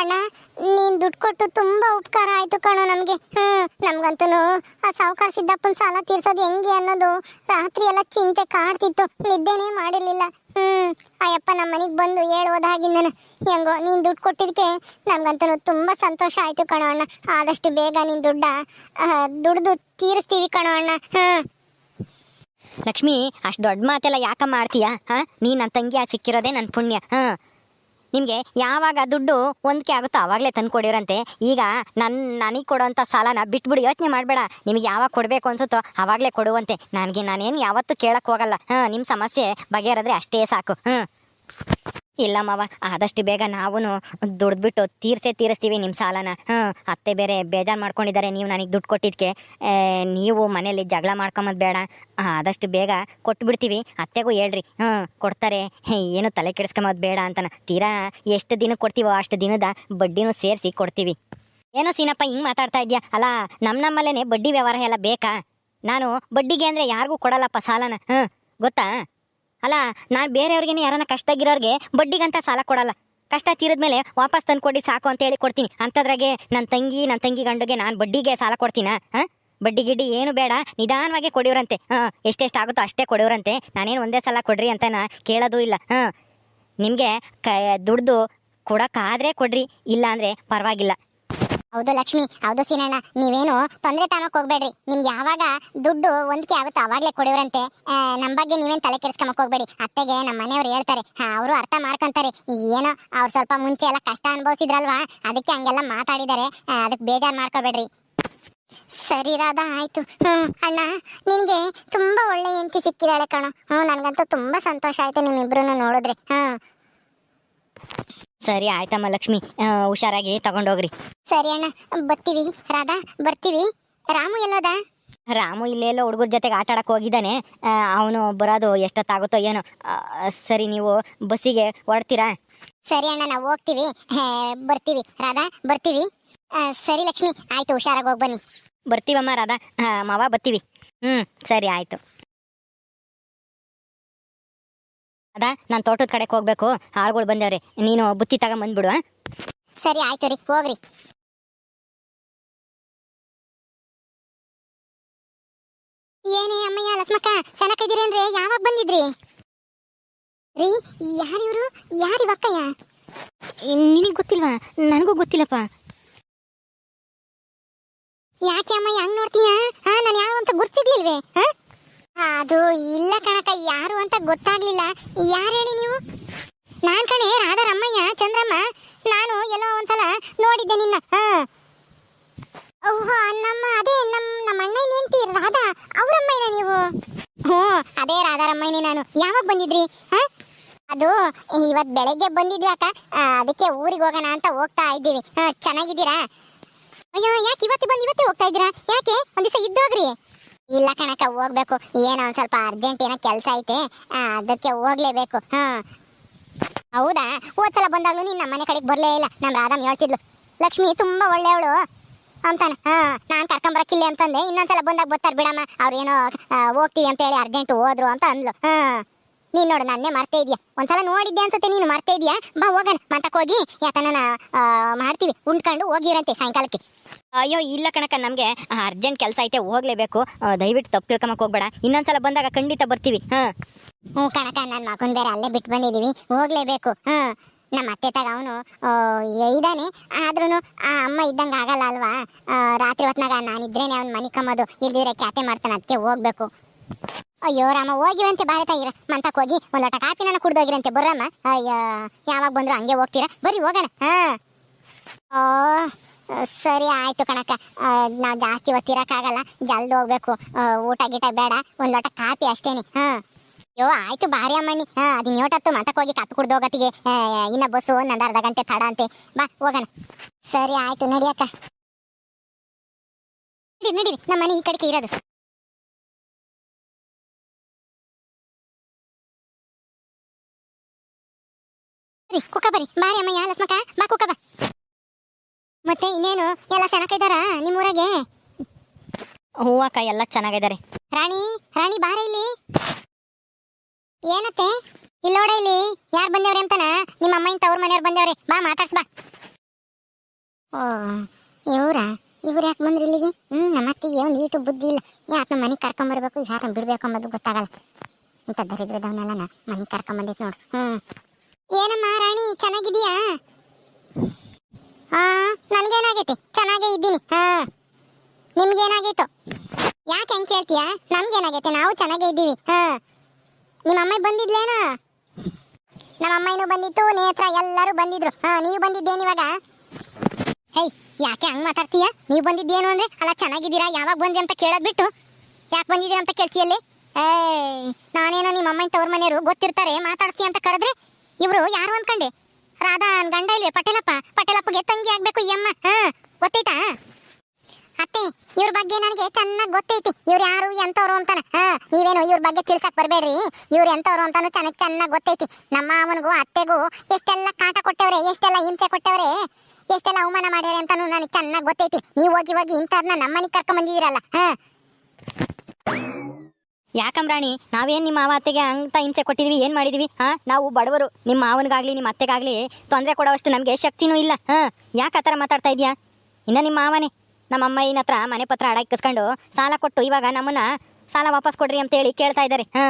ಅಣ್ಣ ನೀನ್ ದುಡ್ಡು ಕೊಟ್ಟು ತುಂಬಾ ಉಪಕಾರ ಆಯ್ತು ಕಣೋ ನಮ್ಗೆ. ಹ್ಮ್ ನಮ್ಗಂತೂ ಆ ಸಾವುಕಾರ ಸಿದ್ದಪ್ಪನ ಸಾಲ ತೀರ್ಸೋದು ಹೆಂಗೆ ಅನ್ನೋದು ರಾತ್ರಿ ಎಲ್ಲ ಚಿಂತೆ ಕಾಡ್ತಿತ್ತು. ನಿದ್ದೆನೇ ಮಾಡಿರ್ಲಿಲ್ಲ. ಹ್ಮ್, ಅಯ್ಯಪ್ಪ ನಮ್ಮ ಮನೆಗೆ ಬಂದು ಹೇಳೋದಾಗಿಂದನು ಹೆಂಗೋ, ನೀನ್ ದುಡ್ಡು ಕೊಟ್ಟಿದ್ದಕ್ಕೆ ನಮ್ಗಂತೂ ತುಂಬಾ ಸಂತೋಷ ಆಯ್ತು ಕಣ ಅಣ್ಣ. ಆದಷ್ಟು ಬೇಗ ನೀನ್ ದುಡ್ಡ ದುಡ್ದು ತೀರಿಸ್ತೀವಿ ಕಣ ಅಣ್ಣ. ಹ್ಮ್. ಲಕ್ಷ್ಮಿ, ಅಷ್ಟು ದೊಡ್ಡ ಮಾತೆಲ್ಲ ಯಾಕ ಮಾಡ್ತೀಯ? ನೀ ನನ್ನ ತಂಗಿ ಸಿಕ್ಕಿರೋದೇ ನನ್ನ ಪುಣ್ಯ. ಹಾ ನಿಮಗೆ ಯಾವಾಗ ದುಡ್ಡು ಹೊಂದಿಕೆ ಆಗುತ್ತೋ ಆವಾಗಲೇ ತಂದು ಕೊಡಿರಂತೆ ಈಗ ನನ್ನ ನನಗೆ ಕೊಡೋಂಥ ಸಾಲನ ಬಿಟ್ಬಿಡಿ, ಯೋಚನೆ ಮಾಡಬೇಡ. ನಿಮಗೆ ಯಾವಾಗ ಕೊಡಬೇಕು ಅನ್ಸುತ್ತೋ ಆವಾಗಲೇ ಕೊಡುವಂತೆ. ನನಗೆ ನಾನೇನು ಯಾವತ್ತೂ ಕೇಳಕ್ಕೆ ಹೋಗಲ್ಲ. ಹಾಂ ನಿಮ್ಮ ಸಮಸ್ಯೆ ಬಗೆಹರಿದ್ರೆ ಅಷ್ಟೇ ಸಾಕು. ಹ್ಞೂ ಇಲ್ಲ ಮಾವ ಆದಷ್ಟು ಬೇಗ ನಾವು ದುಡ್ದ್ಬಿಟ್ಟು ತೀರ್ಸೇ ತೀರಿಸ್ತೀವಿ ನಿಮ್ಮ ಸಾಲನ. ಹ್ಞೂ ಅತ್ತೆ ಬೇರೆ ಬೇಜಾರು ಮಾಡ್ಕೊಂಡಿದ್ದಾರೆ ನೀವು ನನಗೆ ದುಡ್ಡು ಕೊಟ್ಟಿದ್ದಕ್ಕೆ ನೀವು ಮನೇಲಿ ಜಗಳ ಮಾಡ್ಕೊಂಬದು ಬೇಡ. ಆದಷ್ಟು ಬೇಗ ಕೊಟ್ಬಿಡ್ತೀವಿ. ಅತ್ತೆಗೂ ಹೇಳ್ರಿ. ಹ್ಞೂ ಕೊಡ್ತಾರೆ. ಹೇ, ಏನು ತಲೆ ಕೆಡಿಸ್ಕೊಂಬದು ಬೇಡ ಅಂತನ. ತೀರಾ ಎಷ್ಟು ದಿನಕ್ಕೆ ಕೊಡ್ತೀವೋ ಅಷ್ಟು ದಿನದ ಬಡ್ಡಿನೂ ಸೇರಿಸಿ ಕೊಡ್ತೀವಿ. ಏನೋ ಸೀನಪ್ಪ ಹಿಂಗೆ ಮಾತಾಡ್ತಾ ಇದೆಯಾ? ಅಲ್ಲ ನಮ್ಮ ನಮ್ಮಲ್ಲೇ ಬಡ್ಡಿ ವ್ಯವಹಾರ ಎಲ್ಲ ಬೇಕಾ? ನಾನು ಬಡ್ಡಿಗೆ ಅಂದರೆ ಯಾರಿಗೂ ಕೊಡಲ್ಲಪ್ಪ ಸಾಲನ. ಹ್ಞೂ ಗೊತ್ತಾ? ಅಲ್ಲ, ನಾನು ಬೇರೆಯವ್ರಿಗೆ ಯಾರನ್ನ ಕಷ್ಟಾಗಿರೋರಿಗೆ ಬಡ್ಡಿಗಂತ ಸಾಲ ಕೊಡಲ್ಲ. ಕಷ್ಟ ತೀರಿದ್ಮೇಲೆ ವಾಪಸ್ ತಂದು ಕೊಡಿ ಸಾಕು ಅಂತ ಹೇಳಿ ಕೊಡ್ತೀನಿ. ಅಂಥದ್ರಾಗೆ ನನ್ನ ತಂಗಿ ನನ್ನ ತಂಗಿ ಗಂಡುಗೆ ನಾನು ಬಡ್ಡಿಗೆ ಸಾಲ ಕೊಡ್ತೀನಾ? ಹಾಂ? ಬಡ್ಡಿ ಗಿಡ್ಡಿ ಏನು ಬೇಡ, ನಿಧಾನವಾಗಿ ಕೊಡಿವ್ರಂತೆ. ಹಾಂ, ಎಷ್ಟೆಷ್ಟು ಆಗುತ್ತೋ ಅಷ್ಟೇ ಕೊಡಿವ್ರಂತೆ. ನಾನೇನು ಒಂದೇ ಸಲ ಕೊಡ್ರಿ ಅಂತ ಕೇಳೋದು ಇಲ್ಲ. ಹಾಂ, ನಿಮಗೆ ಕ, ದುಡ್ದು ಕೊಡೋಕ್ಕಾದರೆ ಕೊಡ್ರಿ ಇಲ್ಲ ಅಂದರೆ ಪರವಾಗಿಲ್ಲ. ಹೌದು ಲಕ್ಷ್ಮಿ, ಹೌದು ಸೀನಣ್ಣ. ನೀವೇನು ತೊಂದರೆ ತಾಮಕ್ ಹೋಗ್ಬೇಡ್ರಿ. ನಿಮ್ಗೆ ಯಾವಾಗ ದುಡ್ಡು ಒಂದಕ್ಕೆ ಆಗುತ್ತೆ ಅವಾಗಲೇ ಕೊಡಿವ್ರಂತೆ. ನಮ್ಮ ನಮ್ ಬಗ್ಗೆ ನೀವೇನ್ ತಲೆ ಕೆಡಿಸ್ಕೊಂಬಕ್ ಹೋಗ್ಬೇಡಿ. ಅತ್ತೆಗೆ ನಮ್ಮ ಮನೆಯವ್ರು ಹೇಳ್ತಾರೆ ಅವರು ಅರ್ಥ ಮಾಡ್ಕೊಂತಾರೆ. ಏನೋ ಅವ್ರು ಸ್ವಲ್ಪ ಮುಂಚೆ ಎಲ್ಲ ಕಷ್ಟ ಅನುಭವಿಸಿದ್ರಲ್ವಾ? ಅದಕ್ಕೆ ಹಂಗೆಲ್ಲ ಮಾತಾಡಿದ್ದಾರೆ ಅದಕ್ಕೆ ಬೇಜಾರು ಮಾಡ್ಕೋಬೇಡ್ರಿ. ಸರಿ, ರಾಧಾ, ಆಯ್ತು. ಹ್ಮ್, ಅಣ್ಣ, ನಿನ್ಗೆ ತುಂಬಾ ಒಳ್ಳೆ ಹೆಂಡತಿ ಸಿಕ್ಕಿದಾಳೆ ಕಣೋ. ಹ್ಮ್, ನನ್ಗಂತೂ ತುಂಬಾ ಸಂತೋಷ ಆಯ್ತು ನಿಮ್ಮಿಬ್ರು ನೋಡಿದ್ರೆ. ಹ್ಮ್. ಸರಿ, ಆಯ್ತಮ್ಮ ಲಕ್ಷ್ಮಿ. ಹುಷಾರಾಗಿ ತಗೊಂಡೋಗ್ರಿ. ಸರಿ ಅಣ್ಣ ಬರ್ತೀವಿ. ರಾಧಾ ಬರ್ತೀವಿ. ರಾಮು ಎಲ್ಲೋದ? ರಾಮು ಇಲ್ಲೆಲ್ಲೋ ಹುಡುಗರ ಜೊತೆಗೆ ಆಟ ಆಡಕ್ಕೆ ಹೋಗಿದ್ದಾನೆ. ಅವನು ಬರೋದು ಎಷ್ಟೊತ್ತಾಗುತ್ತೋ ಏನೋ. ಸರಿ ನೀವು ಬಸ್ಸಿಗೆ ಹೊರಡ್ತೀರಾ? ಸರಿ ಅಣ್ಣ ನಾವು ಹೋಗ್ತೀವಿ. ಬರ್ತೀವಿ. ರಾಧಾ ಬರ್ತೀವಿ. ಸರಿ ಲಕ್ಷ್ಮಿ ಆಯ್ತು ಹುಷಾರಾಗಿ ಹೋಗಿ ಬನ್ನಿ. ಬರ್ತೀವಮ್ಮ ರಾಧಾ. ಮಾವ ಬರ್ತೀವಿ. ಹ್ಞೂ ಸರಿ ಆಯಿತು. ರಾಧಾ ನಾನು ತೋಟದ ಕಡೆಗೆ ಹೋಗ್ಬೇಕು. ಆಳ್ಗಳು ಬಂದವ್ರಿ ನೀನು ಬುತ್ತಿ ತಗೊಂಬಂದ್ಬಿಡು ಬಂದ್ಬಿಡು ಸರಿ ಆಯ್ತು ರೀ ಹೋಗ್ರಿ. ಏನೇ ಅಮ್ಮಯ್ಯ, ಲಸ್ಮಕ್ಕ ಚೆನ್ನಾಗಿದ್ದೀರೇನ್ರಿ ಯಾವಾಗ ಬಂದಿದ್ರಿ? ರೀ ಯಾರು ಇವರು ಯಾರು ಇವಕ್ಕಯ್ಯ ನಿನಗೆ ಗೊತ್ತಿಲ್ವಾ? ನನಗೂ ಗೊತ್ತಿಲ್ಲಪ್ಪ. ಯಾಕೆ ಅಮ್ಮಯ್ಯ, ಹಂಗ್ ನೋಡ್ತೀಯ? ಹಾ, ನಾನು ಯಾರು ಅಂತ ಗುರ್ತಿರ್ಲಿಲ್ವೇ? ಹಾ? ಅದು ಇಲ್ಲ ಕಣಕ ಯಾರು ಅಂತ ಗೊತ್ತಾಗ್ಲಿಲ್ಲ. ಯಾರು ಹೇಳಿ ನೀವು? ನಾನ್ ಕಣೆ ರಾಧಾರಮ್ಮಯ್ಯ ಚಂದ್ರಮ್ಮ, ನಾನು ಎಲ್ಲೋ ಒಂದ್ಸಲ ನೋಡಿದ್ದೆ ನಿನ್ನ. ಹಾ. ಓಹೋ, ನಮ್ಮ, ಅದೇ ನಮ್, ನಮ್ಮ ಅಣ್ಣ ಹೆಂಡ್ತಿ ರಾಧಾ, ಅವ್ರಮ್ಮಯ್ಯನ ನೀವು? ಹ್ಞೂ, ಅದೇ ರಾಧಾರಮ್ಮಯ್ಯನೇ ನಾನು. ಯಾವಾಗ ಬಂದಿದ್ರಿ? ಹಾ? ಅದು, ಇವತ್ ಬೆಳಗ್ಗೆ ಬಂದಿದ್ವಿ ಅಕ್ಕ. ಅದಕ್ಕೆ ಊರಿಗೆ ಹೋಗೋಣ ಅಂತ ಹೋಗ್ತಾ ಇದ್ದೀವಿ. ಹಾ, ಚೆನ್ನಾಗಿದ್ದೀರಾ? ಅಯ್ಯೋ, ಯಾಕೆ ಇವತ್ತು ಬಂದು, ಇವತ್ತೇ ಹೋಗ್ತಾ ಇದ್ದೀರಾ? ಯಾಕೆ? ಒಂದ್ ದಿವಸ ಇದ್ದೋಗ್ರಿ ಇಲ್ಲ ಕಣಕ್ಕ, ಹೋಗ್ಬೇಕು. ಏನೋ ಒಂದ್ ಸ್ವಲ್ಪ ಅರ್ಜೆಂಟ್ ಏನೋ ಕೆಲಸ ಐತೆ. ಅದಕ್ಕೆ ಹೋಗ್ಲೇಬೇಕು. ಹಾ. ಹೌದಾ? ಹೋದ್ಸಲ ಬಂದಾಗ್ಲೂ ನೀನ್ ನಮ್ಮ ಮನೆ ಕಡೆಗೆ ಬರ್ಲೇ ಇಲ್ಲ. ನಮ್ ರಾಧಮ್ ಹೇಳ್ತಿದ್ಲು. ಲಕ್ಷ್ಮಿ ತುಂಬಾ ಒಳ್ಳೆಯವಳು. ಅಂತಾನೆ. ಹಾ ನಾನ್ ಕರ್ಕೊಂಬರಕ್ಕಿಲ್ಲ ಅಂತಂದೆ. ಇನ್ನೊಂದ್ಸಲ ಬಂದಾಗ ಬರ್ತಾರೆ ಬಿಡಮ್ಮ ಅವ್ರೇನೋ ಹೋಗ್ತೀವಿ ಅಂತ ಹೇಳಿ ಅರ್ಜೆಂಟ್ ಹೋದ್ರು ಅಂತ ಅಂದ್ಲು. ಹಾ ನೀನ್ ನೋಡು ನಾನೇ ಮರ್ತೇ ಇದೆಯಾ? ಒಂದ್ಸಲ ನೋಡಿದ್ದೆ ಅನ್ಸುತ್ತೆ ನೀನು ಮರ್ತೇ ಇದೆಯಾ? ಬಾ ಹೋಗೋಣ. ಮತ್ತಕ್ಕೆ ಹೋಗಿ ಯಾತನ ಮಾಡ್ತೀವಿ. ಉಂಡ್ಕೊಂಡು ಹೋಗಿರಂತೆ ಸಾಯಂಕಾಲಕ್ಕೆ. ಅಯ್ಯೋ ಇಲ್ಲ ಕಣಕ ನಮಗೆ ಅರ್ಜೆಂಟ್ ಕೆಲಸ ಐತೆ ಹೋಗ್ಲೇಬೇಕು. ದಯವಿಟ್ಟು ತಪ್ಪು ತಿಳ್ಕೊಂಬಕ್ ಹೋಗ್ಬೇಡ. ಇನ್ನೊಂದ್ಸಲ ಬಂದಾಗ ಖಂಡಿತ ಬರ್ತೀವಿ. ಹಾಂ. ಹ್ಞೂ ಕಣಕ ನನ್ನ ಮಗನ್ ಬೇರೆ ಅಲ್ಲೇ ಬಿಟ್ಟು ಬಂದಿದೀವಿ. ಹೋಗ್ಲೇಬೇಕು. ಹ್ಮ್ ನಮ್ಮ ಅತ್ತೆ ತಗ ಅವನು ಇದ್ದಾನೆ. ಆದ್ರೂ ಆ ಅಮ್ಮ ಇದ್ದಂಗೆ ಆಗಲ್ಲ ಅಲ್ವಾ? ರಾತ್ರಿ ಹೊತ್ನಾಗ ನಾನಿದ್ರೇನೆ ಅವ್ನ ಮನೆ ಕಮ್ಮೋದು. ಇಲ್ದಿದ್ರೆ ಕ್ಯಾತೆ ಮಾಡ್ತಾನೆ ಅದಕ್ಕೆ ಹೋಗ್ಬೇಕು. ಅಯ್ಯೋ ರಾಮ ಹೋಗಿವಂತೆ ಭಾರತ ಇರ ಮಂತಕ್ ಹೋಗಿ ಒಂದ್ ಲೋಟ ನಾನು ಕುಡ್ದೋಗಿರಂತೆ ಬರ್ರಮ್ಮ. ಅಯ್ಯ ಯಾವಾಗ ಬಂದ್ರು ಹಂಗೆ ಹೋಗ್ತೀರಾ? ಬರ್ರಿ ಹೋಗೋಣ. ಹಾ. ಆ, ಸರಿ ಆಯ್ತು ಕಣಕ್ಕ. ನಾವು ಜಾಸ್ತಿ ಹೊತ್ತಿರಕ್ಕಾಗಲ್ಲ. ಜಲ್ದಿ ಹೋಗ್ಬೇಕು. ಊಟ ಗೀಟ ಬೇಡ. ಒಂದ್ ಲೋಟ ಕಾಫಿ ಅಷ್ಟೇನೆ. ಹಾ. ಅಯ್ಯೋ ಆಯ್ತು ಬಾರಿ ಅಮ್ಮಣ್ಣಿ. ಹಾ ಯೋಟತ್ತು ಮಂಟಕ್ಕೆ ಹೋಗಿ ಕಾಪಿ ಕುಡ್ದು ಹೋಗತ್ತಿಗೆ. ಇನ್ನ ಬಸ್ಸು ಒಂದ್ ಅರ್ಧ ಗಂಟೆ ತಡ ಅಂತೆ. ಬಾ ಹೋಗೋಣ. ಸರಿ ಆಯ್ತು ನಡಿಯಕ್ಕ ನಡಿ ನಡಿ ನಮ್ಮ ಮನೆ ಈ ಕಡೆಗೆ ಇರೋದು. ಕುಕ್ಕ ಬರಿ ಬಾರಿ ಯಾ ಲಸ್ಮಕ ಬಾ ಕುಕ್ಕ ಬಾ. ಮತ್ತೆ ಇನ್ನೇನು? ಎಲ್ಲ ಚೆನ್ನಾಗಿದಾರ ನಿಮ್ಮೂರಾಗೆ? ಹೂವಕ್ಕ ಎಲ್ಲ ಚೆನ್ನಾಗಿದ್ದಾರೆ. ರಾಣಿ ರಾಣಿ ಬಾರ ಇಲ್ಲಿ? ಏನತ್ತೆ? ಇಲ್ಲೋಡ ಇಲ್ಲಿ. ಯಾರು ಬಂದವ್ರೆ ಅಂತಾನ? ನಿಮ್ಮ ಅಮ್ಮ ಇಂತ ಅವ್ರ ಮನೆಯವ್ರು ಬಂದವ್ರೆ. ಬಾ, ಮಾತಾಡ್ಸ್, ಬಾ. ಓ, ಇವ್ರ? ಇವ್ರು ಯಾಕೆ ಬಂದ್ರಿ ಇಲ್ಲಿಗೆ? ಹ್ಞೂ ನಮ್ಮ ಅತ್ತಿಗೆ ಒಂದು ಈಟು ಬುದ್ಧಿ ಇಲ್ಲ. ಯಾಕೆ ನಮ್ಮ ಮನೆಗೆ ಕರ್ಕೊಂಬರ್ಬೇಕು ಯಾರನ್ನ ಬಿಡ್ಬೇಕು ಅನ್ನೋದು ಗೊತ್ತಾಗಲ್ಲ. ಇಂಥ ದರಿದ್ರದವನ್ನೆಲ್ಲ ನಾ ಮನೆಗೆ ಕರ್ಕೊಂಬಂದೈತೆ ನೋಡು. ಹ್ಞೂ ಏನಮ್ಮ, ರಾಣಿ ಚೆನ್ನಾಗಿದೀಯಾ ಹಾ, ನನ್ಗೇನಾಗೈತಿ? ಚೆನ್ನಾಗೇ ಇದ್ದೀನಿ. ಹಾ. ನಿಮ್ಗೇನಾಗೈತು? ಯಾಕೆ ಹೆಂಗ್ ಕೇಳ್ತೀಯಾ? ನಮ್ಗೇನಾಗೈತೆ? ನಾವು ಚೆನ್ನಾಗೇ ಇದ್ದೀವಿ. ಹಾ. ನಿಮ್ಮ ಅಮ್ಮ ಬಂದಿದ್ಲೇನ? ನಮ್ಮ ಅಮ್ಮನೂ ಬಂದಿತ್ತು, ನೇತ್ರ ಎಲ್ಲರೂ ಬಂದಿದ್ರು. ಹಾ, ನೀವು ಬಂದಿದ್ದೇನು ಇವಾಗ? ಹೇಯ್ ಯಾಕೆ ಹಂಗ್ ಮಾತಾಡ್ತೀಯ? ನೀವು ಬಂದಿದ್ದೇನು ಅಂದ್ರೆ, ಅಲ್ಲ, ಚೆನ್ನಾಗಿದ್ದೀರಾ? ಯಾವಾಗ ಬಂದ್ರಿ ಅಂತ ಕೇಳೋದು ಬಿಟ್ಟು. ಯಾಕೆ ಬಂದಿದ್ದೀರಾ ಅಂತ ಕೇಳ್ತೀಯಲ್ಲಿ ಏಯ್ ನಾನೇನೋ ನಿಮ್ಮ ಅಮ್ಮನ ತವ್ರ ಮನೆಯವರು ಗೊತ್ತಿರ್ತಾರೆ, ಮಾತಾಡ್ತೀಯ ಅಂತ ಕರೆದ್ರೆ, ಇವರು ಯಾರು ಅಂದ್ಕೊಂಡೆ ರಾಧಾ ಗಂಡ ಇಲ್ವೇ? ಪಟೇಲಪ್ಪ? ಪಟೇಲಪ್ಪಗೆ ತಂಗಿ ಆಗ್ಬೇಕು ಈ ಅಮ್ಮ. ಹಾ ಗೊತ್ತೈತಾ ಅತ್ತೆ, ಇವ್ರ ಬಗ್ಗೆ ನನಗೆ ಚೆನ್ನಾಗಿ ಗೊತ್ತೈತಿ. ಇವ್ರು ಯಾರು ಎಂತವ್ರು ಅಂತಾನೆ. ಹಾ, ನೀವೇನು ಇವ್ರ ಬಗ್ಗೆ ತಿಳ್ಸಕ್ ಬರ್ಬೇಡ್ರಿ. ಇವ್ರು ಎಂತವ್ರು ಅಂತಾನು ಚೆನ್ನಾಗಿ ಚೆನ್ನಾಗಿ ಗೊತ್ತೈತಿ. ನಮ್ಮ ಅವನಿಗೂ ಅತ್ತೆಗೂ ಎಷ್ಟೆಲ್ಲ ಕಾಟ ಕೊಟ್ಟವ್ರೆ, ಎಷ್ಟೆಲ್ಲ ಹಿಂಸೆ ಕೊಟ್ಟವ್ರೆ, ಎಷ್ಟೆಲ್ಲ ಅವಮಾನ ಮಾಡ್ಯಾರೆ ಅಂತಾನು ನನಗೆ ಚೆನ್ನಾಗಿ ಗೊತ್ತೈತಿ. ನೀವು ಹೋಗಿ ಹೋಗಿ ಇಂಥವ್ರನ್ನ ನಮ್ಮನಿಗೆ ಕರ್ಕೊಂಡ್ ಬಂದಿದ್ದೀರಲ್ಲ, ಹಾ. ಯಾಕಂಬ್ರಾಣಿ, ನಾವೇನ್ ನಿಮ್ಮ ಮಾವ ಅತ್ತೆಗೆ ಅಂತ ಹಿಂಸೆ ಕೊಟ್ಟಿದ್ವಿ, ಏನ್ ಮಾಡಿದ್ವಿ? ಹಾ, ನಾವು ಬಡವರು. ನಿಮ್ಮ ಮಾವನಿಗಾಗ್ಲಿ ನಿಮ್ಮ ಅತ್ತೆಗಾಗ್ಲಿ ತೊಂದರೆ ಕೊಡೋವಷ್ಟು ನಮಗೆ ಶಕ್ತಿನೂ ಇಲ್ಲ, ಹಾ. ಯಾಕೆ ಆ ಥರ ಮಾತಾಡ್ತಾ ಇದೀಯಾ ಇನ್ನ ನಿಮ್ಮ ಮಾವನೇ. ನಮ್ಮ ಅಮ್ಮಯ್ಯನ ಹತ್ರ ಮನೆ ಪತ್ರ ಅಡ ಇಕ್ಕಿಸ್ಕೊಂಡು ಸಾಲ ಕೊಟ್ಟು ಇವಾಗ ನಮ್ಮನ್ನ ಸಾಲ ವಾಪಸ್ ಕೊಡ್ರಿ ಅಂತೇಳಿ ಕೇಳ್ತಾ ಇದ್ದಾರೆ. ಹಾ.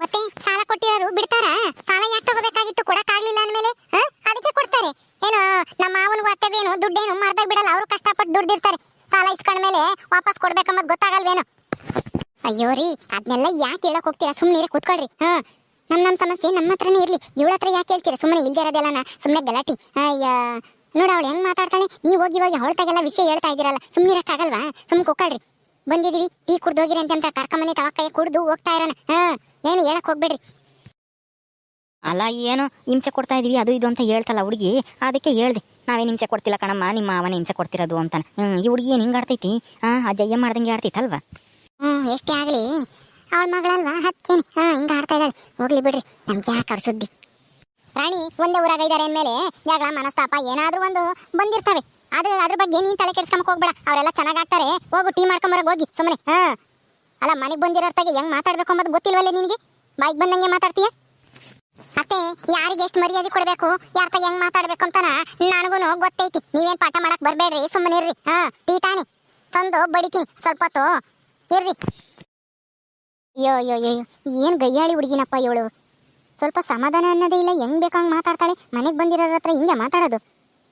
ಮತ್ತೆ ಸಾಲ ಕೊಟ್ಟಿರೋರು ಬಿಡ್ತಾರಾ? ಸಾಲ ಯಾಕೆ ತಗೋಬೇಕಾಗಿತ್ತು? ಕೊಡಕ್ಕಾಗ್ಲಿಲ್ಲ ಅಂದ್ಮೇಲೆ ಅದಕ್ಕೆ ಕೊಡ್ತಾರೆ. ಏನು ನಮ್ಮ ಮಾವನಿಗೂ ಅತ್ತೆಗೇನು ದುಡ್ಡೇನು ಮರ್ದಾಗ ಬಿಡಲ್ಲ, ಅವರು ಕಷ್ಟಪಟ್ಟು ದುಡ್ಡಿರ್ತಾರೆ ಸಾಲ ಇಸ್ಕೊಂಡ್ಮೇಲೆ ವಾಪಸ್ ಕೊಡ್ಬೇಕಂಬದ್ ಗೊತ್ತಾಗಲ್ವೇನು. ಅಯ್ಯೋ ರೀ ಅದನ್ನೆಲ್ಲ ಯಾಕೆ ಹೇಳಕ್ ಹೋಗ್ತೀರಾ? ಸುಮ್ಮನೆ ಕೂತ್ಕೊಳ್ರಿ. ಹಾ. ನಮ್ಮ ನಮ್ಮ ಸಮಸ್ಯೆ ನಮ್ಮ ಹತ್ರನೇ ಇರಲಿ. ಇವಳ ಹತ್ರ ಯಾಕೆ ಹೇಳ್ತೀರಾ? ಸುಮ್ಮನೆ ಇಲ್ದೇ ಇರೋದೆಲ್ಲ ಸುಮ್ಮನೆ ಗಲಾಟಿ. ಅಯ್ಯ ನೋಡ ಅವಳು ಹೆಂಗ್ ಮಾತಾಡ್ತಾಳೆ? ನೀವು ಹೋಗಿ ಹೋಗಿ ಅವಳ್ತಾಗೆಲ್ಲ ವಿಷಯ ಹೇಳ್ತಾ ಇದ್ದೀರಲ್ಲ ಸುಮ್ಮನೆ ಇರಕ್ಕಾಗಲ್ವಾ? ಸುಮ್ಮನೆ ಕೊಕ್ಕಳ್ರಿ ಬಂದಿದೀವಿ ಟೀ ಕುಡ್ದು ಹೋಗಿರಿ ಅಂತ ಕರ್ಕೊಂಬನೆ ತವಕಾಯಿ ಕುಡ್ದು ಹೋಗ್ತಾ ಇರೋಣ. ಹಾ ಏನು ಹೇಳಕ್ ಹೋಗ್ಬೇಡ್ರಿ. ಅಲ್ಲ ಏನು? ಹಿಂಸೆ ಕೊಡ್ತಾ ಇದೀವಿ ಅದು ಇದು ಅಂತ ಹೇಳ್ತಲ್ಲ ಹುಡುಗಿ. ಅದಕ್ಕೆ ಹೇಳ್ದೆ ನಾವೇನು ಹಿಂಸೆ ಕೊಡ್ತಿಲ್ಲ ಕಣಮ್ಮ ನಿಮ್ಮ ಮಾವನ ಹಿಂಸೆ ಕೊಡ್ತಿರೋದು ಅಂತಾನೆ. ಹ್ಞೂ ಈ ಹುಡುಗಿ ಏನು ಹಿಂಗೆ ಆಡ್ತೈತಿ? ಹಾಂ ಆ ಜಯ್ಯ ಮಾಡ್ದಂಗೆ ಆಡ್ತೈತಲ್ವಾ? ಹ್ಮ್ ಎಷ್ಟೇ ಆಗ್ಲಿ. ಅವಳ ಮಗಳಲ್ವಾ? ಹತ್ಕೇನಿ. ಹಾ ಹಿಂಗ ಆಡ್ತಾ ಇದ್ದಾಳೆ. ಹೋಗ್ಲಿ ಬಿಡ್ರಿ ನಮ್ಗೆ ಯಾಕೆ ಸುದ್ದಿ? ರಾಣಿ ಒಂದೇ ಊರಾಗ ಇದ್ದಾರೆ ಅಂದಮೇಲೆ ಜಗಳ ಮನಸ್ತಾಪ ಏನಾದರೂ ಒಂದು ಬಂದಿರ್ತವೆ. ಆದ್ರೆ ಅದ್ರ ಬಗ್ಗೆ ನೀನು ತಲೆ ಕೆಡ್ಸ್ಕೊಂಬಕ್ ಹೋಗ್ಬೇಡ. ಅವರೆಲ್ಲ ಚೆನ್ನಾಗಿ ಆಗ್ತಾರೆ ಹೋಗು, ಟೀ ಮಾಡ್ಕೊಂಬರೋಗಿ ಹೋಗಿ. ಸುಮ್ಮನೆ ಹಾ. ಅಲ್ಲ, ಮನೆಗೆ ಬಂದಿರೋರ್ತಾಗೆ ಹೆಂಗ್ ಮಾತಾಡ್ಬೇಕು ಅಂಬೋದು ಗೊತ್ತಿಲ್ವಲ್ಲ ನಿನಗೆ? ಬಾಯಿಗೆ ಬಂದಂಗೆ ಮಾತಾಡ್ತೀಯ? ಅತ್ತೆ, ಯಾರಿಗೆ ಎಷ್ಟು ಮರ್ಯಾದೆ ಕೊಡಬೇಕು? ಯಾರ ತಾಗ ಹೆಂಗ್ ಮಾತಾಡ್ಬೇಕು ಅಂತಾನ ನನಗೂ ಗೊತ್ತೈತಿ. ನೀವೇನು ಪಾಠ ಮಾಡಕ್ಕೆ ಬರಬೇಡ್ರಿ. ಸುಮ್ಮನೆ ಇರ್ರಿ. ಹಾ, ಟೀ ತಾನೆ. ತಂದು ಬಡಿತೀನಿ. ಸ್ವಲ್ಪ ಹೊತ್ತು. ಇರ್ರಿ. ಅಯ್ಯೋ ಅಯ್ಯೋ ಅಯ್ಯೋ. ಏನು ಗಯ್ಯಾಳಿ ಹುಡುಗಿನಪ್ಪ ಇವಳು. ಸ್ವಲ್ಪ ಸಮಾಧಾನ ಅನ್ನೋದೇ ಇಲ್ಲ, ಹೆಂಗ್ ಬೇಕು ಹಂಗೆ ಮಾತಾಡ್ತಾಳೆ. ಮನೆಗೆ ಬಂದಿರೋರ ಹತ್ರ ಹಿಂಗೆ ಮಾತಾಡೋದು.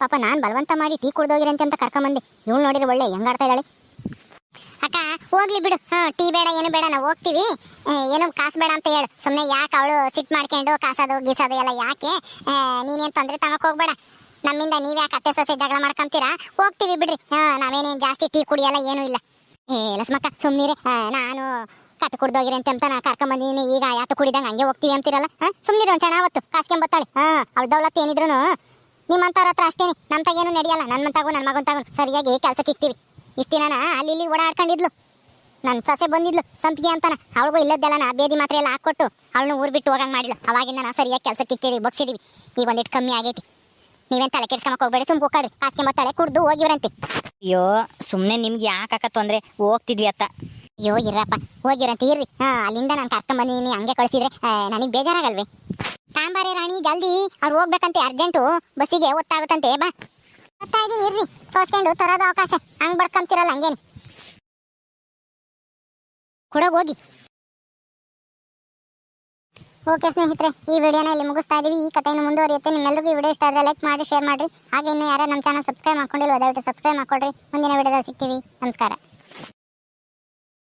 ಪಾಪ ನಾನು ಬಲವಂತ ಮಾಡಿ ಟೀ ಕುಡ್ದೋಗಿರಂತೆ ಅಂತ ಕರ್ಕೊಂಬಂದೆ ಇವಳು ನೋಡಿದ್ರೆ ಒಳ್ಳೆ ಹೆಂಗ್ ಆಡ್ತಾ ಇದ್ದಾಳೆ. ಅಕ್ಕ, ಹೋಗ್ಲಿ ಬಿಡು. ಹಾ, ಟೀ ಬೇಡ, ಏನು ಬೇಡ, ನಾವು ಹೋಗ್ತೀವಿ. ಏನೋ ಕಾಸು ಬೇಡ ಅಂತ ಹೇಳು. ಸುಮ್ಮನೆ ಯಾಕೆ ಅವಳು ಸಿಟ್ ಮಾಡ್ಕೊಂಡು ಕಾಸೋದು, ಗೀಸೋದು ಎಲ್ಲ ಯಾಕೆ? ನೀನೇನು ತೊಂದರೆ ತಗಕ್ ಹೋಗ್ಬೇಡ. ನಮ್ಮಿಂದ ನೀವ್ ಯಾಕೆ ಅತ್ತೆ ಸೊಸೆ ಜಗಳ ಮಾಡ್ಕೊಂತೀರಾ? ಹೋಗ್ತೀವಿ ಬಿಡ್ರಿ. ಹಾ, ನಾವೇನೇನ್ ಜಾಸ್ತಿ ಟೀ ಕುಡಿಯಲ್ಲ, ಏನೂ ಇಲ್ಲ. ಏ, ಲಸ್ಮಕ್ಕ ಸುಮ್ಮನೆ ನಾನು ಕಟ್ಟು ಕುಡ್ದೋಗಿರಿ ಅಂತ ಅಂತ ನಾ ಕರ್ಕೊಂಬಂದಿನಿ ಈಗ ಯಾತು ಕುಡಿದಂಗ ಹಂಗೆ ಹೋಗ್ತೀವಿ ಅಂತಿರಲ್ಲ, ಹಾ? ಸುಮ್ನಿರು ಒಂದ್ ಚೆನ್ನಾಗ್ ಅವತ್ತು ಕಾಸ್ಕೊಂಬತ್ತಾಳೆ ಹಾ, ಅವ್ಳ ದೌಲತ್ ಏನಿದ್ರು ನಿಮ್ಮಂತವ್ರ ಹತ್ರ ಅಷ್ಟೇನಿ, ನಮ್ ತಗೇನು ನಡೆಯಲ್ಲ ನನ್ನ ಮಂತಾಗು ನನ್ನ ಮಗನ್ ಸರಿಯಾಗಿ ಕೆಲ್ಸಕ್ಕೆ ಇಕ್ತೀವಿ. ಇಷ್ಟಿನ ಅಲ್ಲಿ ಇಲ್ಲಿ ಓಡಾಡ್ಕೊಂಡಿದ್ಲು. ನನ್ ಸೊಸೆ ಬಂದಿದ್ಲು, ಸಂಪಿಗೆ ಅಂತಾನ. ಅವಳಿಗೂ ಇಲ್ಲದ್ದೆಲ್ಲ ನಾ ಬೇದಿ ಮಾತ್ರ ಎಲ್ಲ ಹಾಕೊಟ್ಟು ಅವಳನ್ನ ಊರ್ ಬಿಟ್ಟು ಹೋಗಂಗ್ ಮಾಡಿಲ್ಲ ಅವಾಗಿಂದ ನಾ ಸರಿಯಾಗಿ ಕೆಲ್ಸಕ್ಕೆ ಇಕ್ಕಿರಿ ಬಗ್ಸಿದೀವಿ. ಈಗ ಒಂದಿಟ್ಟು ಕಮ್ಮಿ ಆಗೈತಿ. ನೀವೇನ್ ತಲೆ ಕೆಡ್ಸ್ಕೊಂಬಕ್ ಹೋಗ್ಬೇಡಿ ಸುಮ್ ಹೋಗ್ರಿ ಆಸ್ಕೆ ಮತ್ತೆ ಕುಡ್ದು ಹೋಗಿವ್ರಂತೆ. ಅಯ್ಯೋ ಸುಮ್ಮನೆ ನಿಮ್ಗೆ ಯಾಕಾಕ ತೊಂದರೆ ಹೋಗ್ತಿದ್ವಿ ಅತ್ತ. ಅಯ್ಯೋ ಇರಪ್ಪ ಹೋಗಿರಂತ, ಇರ್ರಿ. ಹಾ, ಅಲ್ಲಿಂದ ನಾನು ಕರ್ಕೊಂಡ್ ಬಂದಿನಿ ಹಂಗೆ ಕಳ್ಸಿದ್ರೆ ನನಗೆ ಬೇಜಾರಾಗಲ್ವೇ? ತಾಂಬಾರೆ ರಾಣಿ, ಜಲ್ದಿ ಅವ್ರು ಹೋಗ್ಬೇಕಂತೆ, ಅರ್ಜೆಂಟು. ಬಸ್ಸಿಗೆ ಒತ್ತಾಗುತ್ತಂತೆ ಬಾ. ಬರ್ತಾ ಇದ್ದೀನಿ, ಇರ್ರಿ. ಸೋಸ್ಕೊಂಡು ತರೋದು ಅವಕಾಶ. ಹಂಗೆ ಬಡ್ಕೊಂತಿರಲ್ಲ ಹಂಗೇನಿ. ಕೊಡೋಗಿ ಹೋಗಿ. ಓಕೆ ಸ್ನೇಹಿತರೆ, ಈ ವಿಡಿಯೋನ ಇಲ್ಲಿ ಮುಗಿಸ್ತಾ ಇದೀವಿ. ಈ ಕಥೆಯನ್ನು ಮುಂದುವರಿಯುತ್ತೆ. ನಿಮ್ಮೆಲ್ಲರಿಗೂ ವಿಡಿಯೋ ಇಷ್ಟ ಆದರೆ ಲೈಕ್ ಮಾಡಿ, ಶೇರ್ ಮಾಡಿರಿ. ಹಾಗೆ ಇನ್ನೂ ಯಾರೋ ನಮ್ಮ ಚಾನಲ್ ಸಬ್ಸ್ಕ್ರೈಬ್ ಮಾಡ್ಕೊಂಡಿಲ್ಲ ದಯವಿಟ್ಟು ಸಬ್ಸ್ಕ್ರೈಬ್ ಮಾಡ್ಕೊಳ್ರಿ. ಮುಂದಿನ ವಿಡಿಯೋದಲ್ಲಿ ಸಿಗ್ತೀವಿ. ನಮಸ್ಕಾರ.